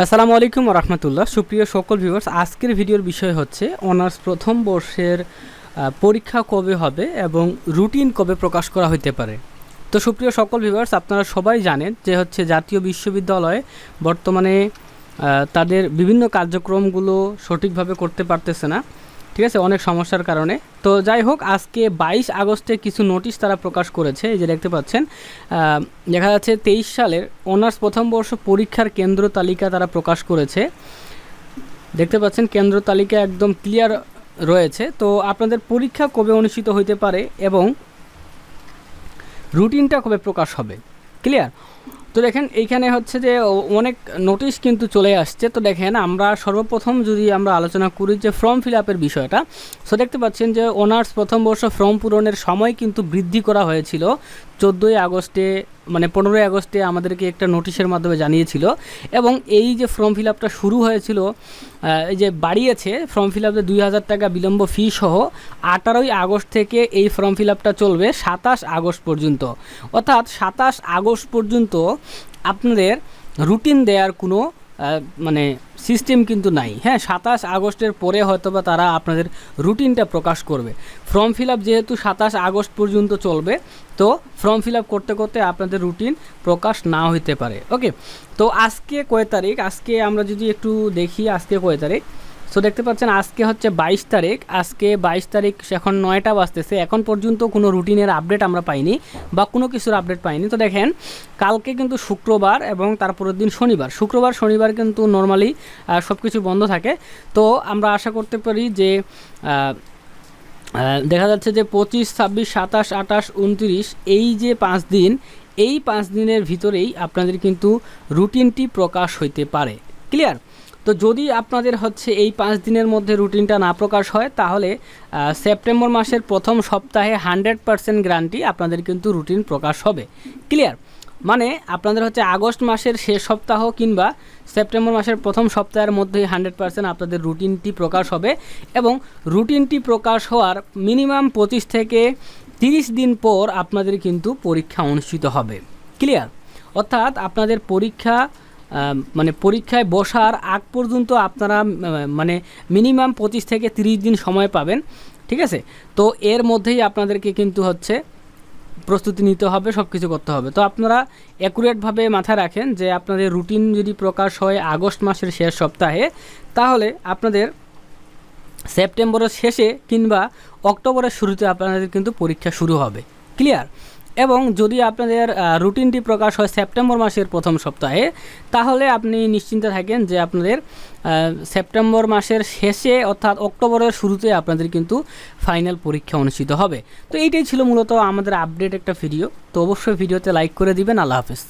আসসালামু আলাইকুম রহমতুল্লাহ। সুপ্রিয় সকল ভিউয়ার্স আজকের ভিডিওর বিষয় হচ্ছে অনার্স প্রথম বর্ষের পরীক্ষা কবে হবে এবং রুটিন কবে প্রকাশ করা হইতে পারে। তো সুপ্রিয় সকল ভিউয়ার্স আপনারা সবাই জানেন যে হচ্ছে জাতীয় বিশ্ববিদ্যালয় বর্তমানে তাদের বিভিন্ন কার্যক্রমগুলো সঠিকভাবে করতে পারতেছে না। ঠিক আছে, অনেক সমস্যার কারণে। তো যাই হোক, আজকে বাইশ আগস্টে কিছু নোটিশ তারা প্রকাশ করেছে, এই যে দেখতে পাচ্ছেন দেখা যাচ্ছে তেইশ সালের অনার্স প্রথম বর্ষ পরীক্ষার কেন্দ্র তালিকা তারা প্রকাশ করেছে। দেখতে পাচ্ছেন, কেন্দ্র তালিকা একদম ক্লিয়ার রয়েছে। তো আপনাদের পরীক্ষা কবে অনুষ্ঠিত হইতে পারে এবং রুটিনটা কবে প্রকাশ হবে? ক্লিয়ার? তো দেখেন, এইখানে হচ্ছে যে অনেক নোটিশ কিন্তু চলে আসছে। তো দেখেন, আমরা সর্বপ্রথম যদি আমরা আলোচনা করি যে ফর্ম ফিল আপের বিষয়টা সো দেখতে পাচ্ছেন যে অনার্স প্রথম বর্ষ ফর্ম পূরণের সময় কিন্তু বৃদ্ধি করা হয়েছিল। চোদ্দোই আগস্টে মানে পনেরোই আগস্টে আমাদেরকে একটা নোটিশের মাধ্যমে জানিয়েছিল এবং এই যে ফর্ম ফিল আপটা শুরু হয়েছিল এই যে বাড়িয়েছে ফর্ম ফিল আপে দুই হাজার টাকা বিলম্ব ফি সহ আঠারোই আগস্ট থেকে এই ফর্ম ফিল আপটা চলবে সাতাশ আগস্ট পর্যন্ত। অর্থাৎ সাতাশ আগস্ট পর্যন্ত আপনাদের রুটিন দেওয়ার কোনো মানে সিস্টেম কিন্তু নাই। হ্যাঁ সাতাশ আগস্টের পরে হয়তো বা তারা আপনাদের রুটিনটা প্রকাশ করবে। ফর্ম ফিল আপ যেহেতু সাতাশ আগস্ট পর্যন্ত চলবে, তো ফর্ম ফিল আপ করতে করতে আপনাদের রুটিন প্রকাশ না হইতে পারে। ওকে তো আজকে কয় তারিখ? আজকে আমরা যদি একটু দেখি আজকে কয় তারিখ? সো দেখতে পাচ্ছেন, আজকে হচ্ছে বাইশ তারিখ। আজকে বাইশ তারিখ, এখন নয়টা বাজতেছে। এখন পর্যন্ত কোনো রুটিনের আপডেট আমরা পাইনি বা কোনো কিছুর আপডেট পাইনি। তো দেখেন, কালকে কিন্তু শুক্রবার এবং তারপরের দিন শনিবার। শুক্রবার, শনিবার কিন্তু নর্মালি সব কিছু বন্ধ থাকে। তো আমরা আশা করতে পারি যে দেখা যাচ্ছে যে পঁচিশ, ছাব্বিশ, সাতাশ, আঠাশ, উনত্রিশ, এই যে পাঁচ দিন, এই পাঁচ দিনের ভিতরেই আপনাদের কিন্তু রুটিনটি প্রকাশ হইতে পারে। ক্লিয়ার তো যদি আপনাদের হচ্ছে এই পাঁচ দিনের মধ্যে রুটিনটা না প্রকাশ হয়, তাহলে সেপ্টেম্বর মাসের প্রথম সপ্তাহে হান্ড্রেড পারসেন্ট গ্যারান্টি আপনাদের কিন্তু রুটিন প্রকাশ হবে। ক্লিয়ার? মানে আপনাদের হচ্ছে আগস্ট মাসের শেষ সপ্তাহ কিংবা সেপ্টেম্বর মাসের প্রথম সপ্তাহের মধ্যেই হান্ড্রেড পার্সেন্ট আপনাদের রুটিনটি প্রকাশ হবে এবং রুটিনটি প্রকাশ হওয়ার মিনিমাম পঁচিশ থেকে তিরিশ দিন পর আপনাদের কিন্তু পরীক্ষা অনুষ্ঠিত হবে। ক্লিয়ার? অর্থাৎ আপনাদের পরীক্ষা মানে পরীক্ষায় বসার আগ পর্যন্ত আপনারা মানে মিনিমাম পঁচিশ থেকে তিরিশ দিন সময় পাবেন, ঠিক আছে? তো এর মধ্যেই আপনাদেরকে কিন্তু হচ্ছে প্রস্তুতি নিতে হবে সব কিছু করতে হবে। তো আপনারা অ্যাকুরেটভাবে মাথায় রাখেন যে আপনাদের রুটিন যদি প্রকাশ হয় আগস্ট মাসের শেষ সপ্তাহে, তাহলে আপনাদের সেপ্টেম্বরের শেষে কিংবা অক্টোবরের শুরুতে আপনাদের কিন্তু পরীক্ষা শুরু হবে। ক্লিয়ার এবং যদি আপনাদের রুটিনটি প্রকাশ হয় সেপ্টেম্বর মাসের প্রথম সপ্তাহে, তাহলে আপনি নিশ্চিন্তে থাকেন যে আপনাদের সেপ্টেম্বর মাসের শেষে অর্থাৎ অক্টোবরের শুরুতে আপনাদের কিন্তু ফাইনাল পরীক্ষা অনুষ্ঠিত হবে। তো এইটাই ছিল মূলত আমাদের আপডেট একটা ভিডিও। তো অবশ্যই ভিডিওতে লাইক করে দিবেন। আল্লাহ হাফেজ।